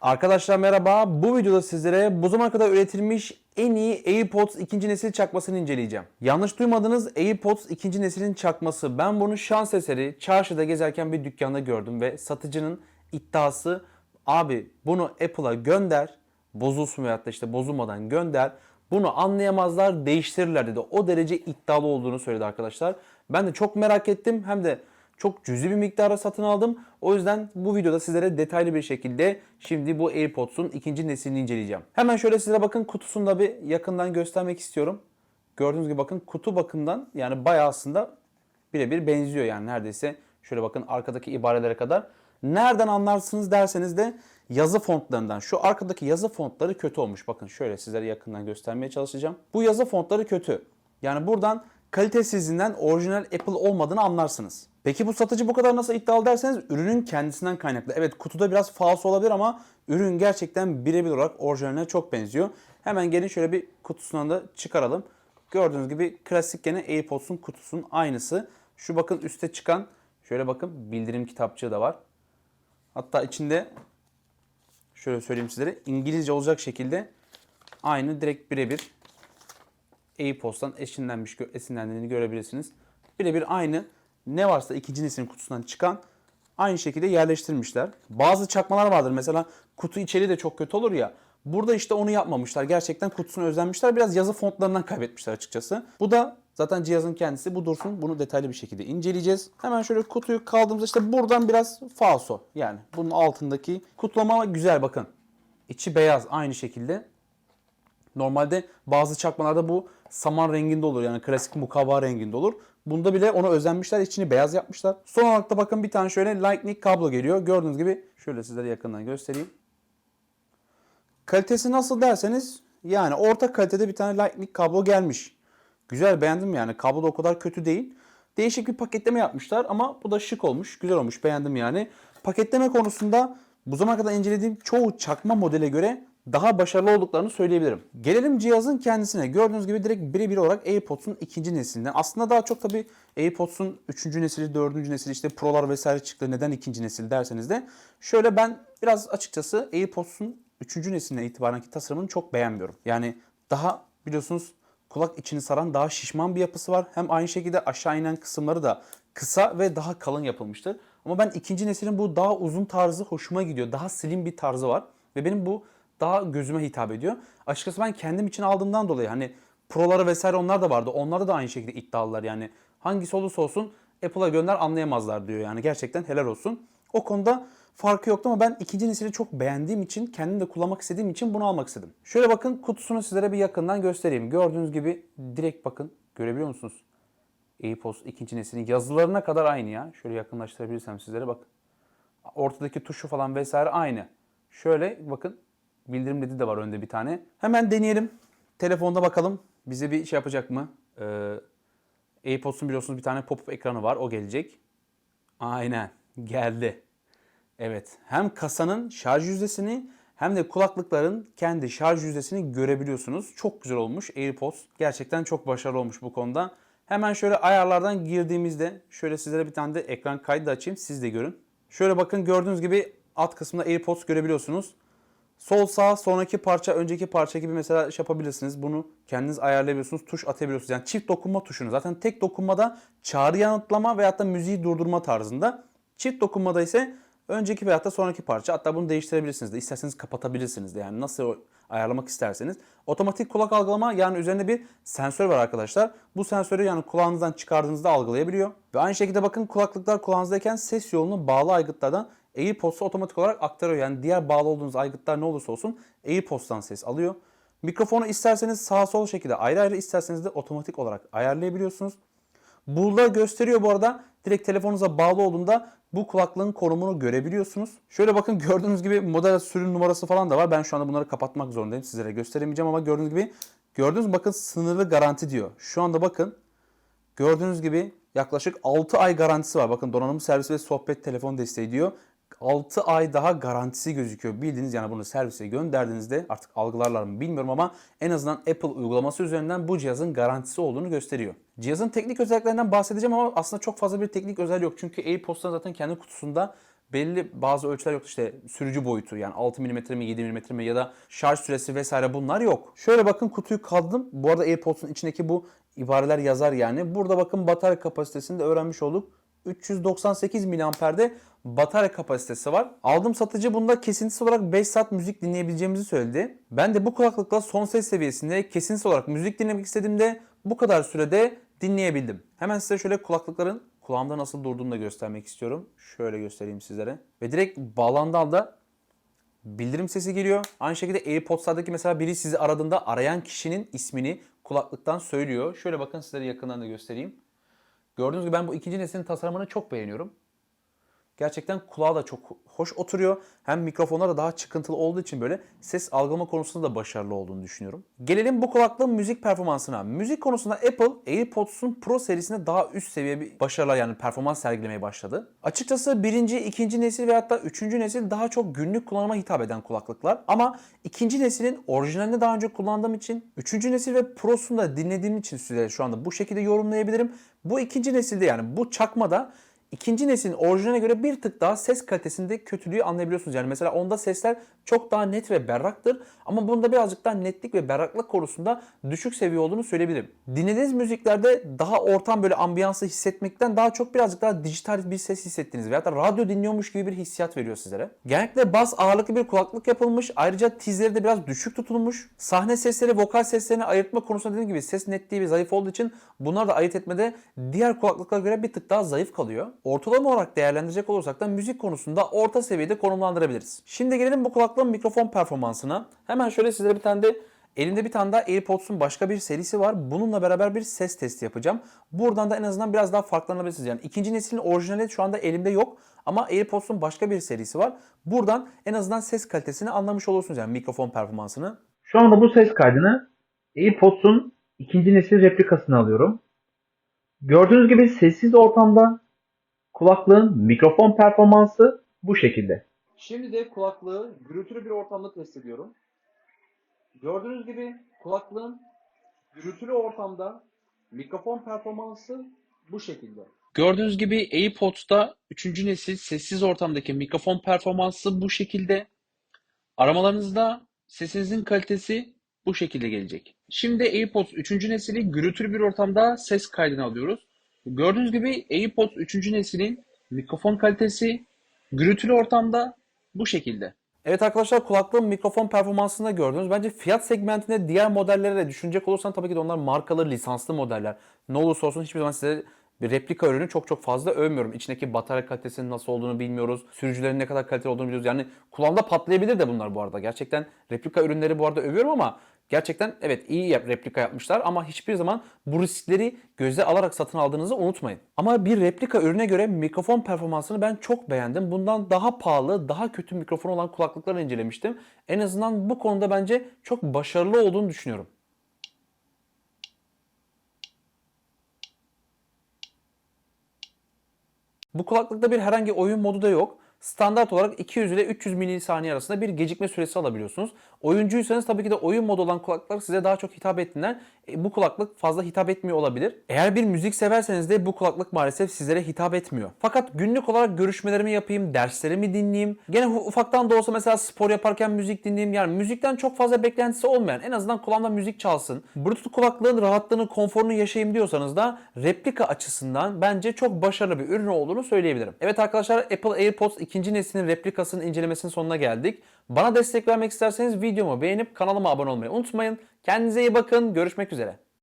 Arkadaşlar merhaba. Bu videoda sizlere bu zamana kadar üretilmiş en iyi AirPods ikinci nesil çakmasını inceleyeceğim. Yanlış duymadınız AirPods ikinci neslin çakması. Ben bunu şans eseri çarşıda gezerken bir dükkanda gördüm ve satıcının iddiası abi bunu Apple'a gönder bozulsun veyahut da işte bozulmadan gönder. Bunu anlayamazlar değiştirirler dedi. O derece iddialı olduğunu söyledi arkadaşlar. Ben de çok merak ettim. Hem de çok cüzi bir miktara satın aldım. O yüzden bu videoda sizlere detaylı bir şekilde şimdi bu AirPods'un ikinci neslini inceleyeceğim. Hemen şöyle sizlere bakın kutusunu da bir yakından göstermek istiyorum. Gördüğünüz gibi bakın kutu bakımından yani bayağı aslında birebir benziyor yani neredeyse. Şöyle bakın arkadaki ibarelere kadar. Nereden anlarsınız derseniz de yazı fontlarından. Şu arkadaki yazı fontları kötü olmuş. Bakın şöyle sizlere yakından göstermeye çalışacağım. Bu yazı fontları kötü. Yani buradan kalitesizliğinden orijinal Apple olmadığını anlarsınız. Peki bu satıcı bu kadar nasıl iddialı derseniz ürünün kendisinden kaynaklı. Evet kutuda biraz falso olabilir ama ürün gerçekten birebir olarak orijinaline çok benziyor. Hemen gelin şöyle bir kutusundan da çıkaralım. Gördüğünüz gibi klasik gene AirPods'un kutusunun aynısı. Şu bakın üste çıkan şöyle bakın bildirim kitapçığı da var. Hatta içinde şöyle söyleyeyim sizlere İngilizce olacak şekilde aynı direkt birebir AirPods'tan esinlenmiş, esinlendiğini görebilirsiniz. Birebir aynı ne varsa ikinci neslin kutusundan çıkan aynı şekilde yerleştirmişler. Bazı çakmalar vardır mesela kutu içeriği de çok kötü olur ya. Burada işte onu yapmamışlar. Gerçekten kutusunu özenmişler. Biraz yazı fontlarından kaybetmişler açıkçası. Bu da zaten cihazın kendisi. Bu dursun. Bunu detaylı bir şekilde inceleyeceğiz. Hemen şöyle kutuyu kaldığımızda işte buradan biraz falso. Yani bunun altındaki kutlama güzel bakın. İçi beyaz aynı şekilde. Normalde bazı çakmalarda bu saman renginde olur. Yani klasik mukavva renginde olur. Bunda bile ona özenmişler. içini beyaz yapmışlar. Son olarak da bakın bir tane şöyle Lightning kablo geliyor. Gördüğünüz gibi şöyle sizlere yakından göstereyim. Kalitesi nasıl derseniz yani orta kalitede bir tane Lightning kablo gelmiş. Güzel beğendim yani. Kablo da o kadar kötü değil. Değişik bir paketleme yapmışlar ama bu da şık olmuş. Güzel olmuş. Beğendim yani. Paketleme konusunda bu zamana kadar incelediğim çoğu çakma modele göre daha başarılı olduklarını söyleyebilirim. Gelelim cihazın kendisine. Gördüğünüz gibi direkt birebir olarak AirPods'un ikinci neslinden. Aslında daha çok tabii AirPods'un üçüncü nesili, dördüncü nesili işte Pro'lar vesaire çıktı. Neden ikinci nesil derseniz de. Şöyle ben biraz açıkçası AirPods'un üçüncü nesline itibarenki tasarımını çok beğenmiyorum. Yani daha biliyorsunuz kulak içini saran daha şişman bir yapısı var. Hem aynı şekilde aşağı inen kısımları da kısa ve daha kalın yapılmıştır. Ama ben ikinci neslin bu daha uzun tarzı hoşuma gidiyor. Daha slim bir tarzı var. Ve benim bu daha gözüme hitap ediyor. Açıkçası ben kendim için aldığımdan dolayı hani proları vesaire onlar da vardı. Onlarda da aynı şekilde iddialılar yani. Hangisi olursa olsun Apple'a gönder anlayamazlar diyor yani. Gerçekten helal olsun. O konuda farkı yoktu ama ben ikinci nesili çok beğendiğim için, kendim de kullanmak istediğim için bunu almak istedim. Şöyle bakın kutusunu sizlere bir yakından göstereyim. Gördüğünüz gibi direkt bakın. Görebiliyor musunuz? AirPods ikinci neslinin yazılarına kadar aynı ya. Şöyle yakınlaştırabilirsem sizlere bak. Ortadaki tuşu falan vesaire aynı. Şöyle bakın bildirim ledi de var önde bir tane. Hemen deneyelim. Telefonda bakalım bize bir şey yapacak mı? Ee, AirPods'un biliyorsunuz bir tane pop-up ekranı var. O gelecek. Aynen geldi. Evet hem kasanın şarj yüzdesini hem de kulaklıkların kendi şarj yüzdesini görebiliyorsunuz. Çok güzel olmuş AirPods. Gerçekten çok başarılı olmuş bu konuda. Hemen şöyle ayarlardan girdiğimizde şöyle sizlere bir tane de ekran kaydı açayım siz de görün. Şöyle bakın gördüğünüz gibi alt kısmında AirPods görebiliyorsunuz. Sol sağ sonraki parça önceki parça gibi mesela şey yapabilirsiniz. Bunu kendiniz ayarlayabiliyorsunuz. Tuş atabiliyorsunuz. Yani çift dokunma tuşunu. Zaten tek dokunmada çağrı yanıtlama veyahut da müziği durdurma tarzında. Çift dokunmada ise önceki veyahut da sonraki parça. Hatta bunu değiştirebilirsiniz de. İsterseniz kapatabilirsiniz de. Yani nasıl ayarlamak isterseniz. Otomatik kulak algılama yani üzerinde bir sensör var arkadaşlar. Bu sensörü yani kulağınızdan çıkardığınızda algılayabiliyor. Ve aynı şekilde bakın kulaklıklar kulağınızdayken ses yolunu bağlı aygıtlardan AirPods'a otomatik olarak aktarıyor. Yani diğer bağlı olduğunuz aygıtlar ne olursa olsun AirPods'tan ses alıyor. Mikrofonu isterseniz sağ sol şekilde ayrı ayrı isterseniz de otomatik olarak ayarlayabiliyorsunuz. Burada gösteriyor bu arada. Direkt telefonunuza bağlı olduğunda bu kulaklığın konumunu görebiliyorsunuz. Şöyle bakın gördüğünüz gibi model sürüm numarası falan da var. Ben şu anda bunları kapatmak zorundayım. Sizlere gösteremeyeceğim ama gördüğünüz gibi gördüğünüz mü? bakın sınırlı garanti diyor. Şu anda bakın gördüğünüz gibi yaklaşık 6 ay garantisi var. Bakın donanım servisi ve sohbet telefon desteği diyor. 6 ay daha garantisi gözüküyor. Bildiğiniz yani bunu servise gönderdiğinizde artık algılarlar mı bilmiyorum ama en azından Apple uygulaması üzerinden bu cihazın garantisi olduğunu gösteriyor. Cihazın teknik özelliklerinden bahsedeceğim ama aslında çok fazla bir teknik özelliği yok. Çünkü AirPods'tan zaten kendi kutusunda belli bazı ölçüler yok işte sürücü boyutu yani 6 mm mi 7 mm mi ya da şarj süresi vesaire bunlar yok. Şöyle bakın kutuyu kaldım. Bu arada AirPods'un içindeki bu ibareler yazar yani. Burada bakın batarya kapasitesini de öğrenmiş olduk. 398 miliamperde batarya kapasitesi var. Aldığım satıcı bunda kesintisiz olarak 5 saat müzik dinleyebileceğimizi söyledi. Ben de bu kulaklıkla son ses seviyesinde kesintisiz olarak müzik dinlemek istediğimde bu kadar sürede dinleyebildim. Hemen size şöyle kulaklıkların kulağımda nasıl durduğunu da göstermek istiyorum. Şöyle göstereyim sizlere. Ve direkt bağlandığı anda bildirim sesi geliyor. Aynı şekilde AirPods'lardaki mesela biri sizi aradığında arayan kişinin ismini kulaklıktan söylüyor. Şöyle bakın sizlere yakından da göstereyim. Gördüğünüz gibi ben bu ikinci neslin tasarımını çok beğeniyorum. Gerçekten kulağa da çok hoş oturuyor. Hem mikrofonlar da daha çıkıntılı olduğu için böyle ses algılama konusunda da başarılı olduğunu düşünüyorum. Gelelim bu kulaklığın müzik performansına. Müzik konusunda Apple AirPods'un Pro serisinde daha üst seviye bir başarılar yani performans sergilemeye başladı. Açıkçası birinci, ikinci nesil ve hatta üçüncü nesil daha çok günlük kullanıma hitap eden kulaklıklar. Ama ikinci neslin orijinalini daha önce kullandığım için, üçüncü nesil ve Pro'sunu da dinlediğim için size şu anda bu şekilde yorumlayabilirim. Bu ikinci nesilde yani bu çakmada İkinci neslin orijinaline göre bir tık daha ses kalitesinde kötülüğü anlayabiliyorsunuz. Yani mesela onda sesler çok daha net ve berraktır ama bunda birazcık daha netlik ve berraklık konusunda düşük seviye olduğunu söyleyebilirim. Dinlediğiniz müziklerde daha ortam böyle ambiyansı hissetmekten daha çok birazcık daha dijital bir ses hissettiğiniz veya da radyo dinliyormuş gibi bir hissiyat veriyor sizlere. Genellikle bas ağırlıklı bir kulaklık yapılmış. Ayrıca tizleri de biraz düşük tutulmuş. Sahne sesleri, vokal seslerini ayırtma konusunda dediğim gibi ses netliği ve zayıf olduğu için bunları da ayırt etmede diğer kulaklıklara göre bir tık daha zayıf kalıyor. Ortalama olarak değerlendirecek olursak da müzik konusunda orta seviyede konumlandırabiliriz. Şimdi gelelim bu kulaklığın mikrofon performansına. Hemen şöyle sizlere bir tane de Elimde bir tane daha AirPods'un başka bir serisi var. Bununla beraber bir ses testi yapacağım. Buradan da en azından biraz daha farklanabilirsiniz. Yani ikinci neslin orijinali şu anda elimde yok. Ama AirPods'un başka bir serisi var. Buradan en azından ses kalitesini anlamış olursunuz yani mikrofon performansını. Şu anda bu ses kaydını AirPods'un ikinci nesil replikasını alıyorum. Gördüğünüz gibi sessiz ortamda kulaklığın mikrofon performansı bu şekilde. Şimdi de kulaklığı gürültülü bir ortamda test ediyorum. Gördüğünüz gibi kulaklığın gürültülü ortamda mikrofon performansı bu şekilde. Gördüğünüz gibi AirPods'ta 3. nesil sessiz ortamdaki mikrofon performansı bu şekilde. Aramalarınızda sesinizin kalitesi bu şekilde gelecek. Şimdi AirPods 3. nesili gürültülü bir ortamda ses kaydını alıyoruz. Gördüğünüz gibi AirPods 3. neslin mikrofon kalitesi gürültülü ortamda bu şekilde. Evet arkadaşlar kulaklığın mikrofon performansını gördünüz. Bence fiyat segmentinde diğer modellere de düşünecek olursan tabii ki de onlar markalı, lisanslı modeller. Ne olursa olsun hiçbir zaman size bir replika ürünü çok çok fazla övmüyorum. İçindeki batarya kalitesinin nasıl olduğunu bilmiyoruz. Sürücülerin ne kadar kaliteli olduğunu biliyoruz. Yani kulağımda patlayabilir de bunlar bu arada. Gerçekten replika ürünleri bu arada övüyorum ama gerçekten evet iyi yap, replika yapmışlar ama hiçbir zaman bu riskleri göze alarak satın aldığınızı unutmayın. Ama bir replika ürüne göre mikrofon performansını ben çok beğendim. Bundan daha pahalı, daha kötü mikrofon olan kulaklıkları incelemiştim. En azından bu konuda bence çok başarılı olduğunu düşünüyorum. Bu kulaklıkta bir herhangi oyun modu da yok. Standart olarak 200 ile 300 milisaniye arasında bir gecikme süresi alabiliyorsunuz. Oyuncuysanız tabii ki de oyun modu olan kulaklıklar size daha çok hitap ettiğinden e, bu kulaklık fazla hitap etmiyor olabilir. Eğer bir müzik severseniz de bu kulaklık maalesef sizlere hitap etmiyor. Fakat günlük olarak görüşmelerimi yapayım, derslerimi dinleyeyim. Gene ufaktan da olsa mesela spor yaparken müzik dinleyeyim. Yani müzikten çok fazla beklentisi olmayan en azından kulağımda müzik çalsın. Bluetooth kulaklığın rahatlığını, konforunu yaşayayım diyorsanız da replika açısından bence çok başarılı bir ürün olduğunu söyleyebilirim. Evet arkadaşlar Apple AirPods ikinci neslinin replikasının incelemesinin sonuna geldik. Bana destek vermek isterseniz videomu beğenip kanalıma abone olmayı unutmayın. Kendinize iyi bakın. Görüşmek üzere.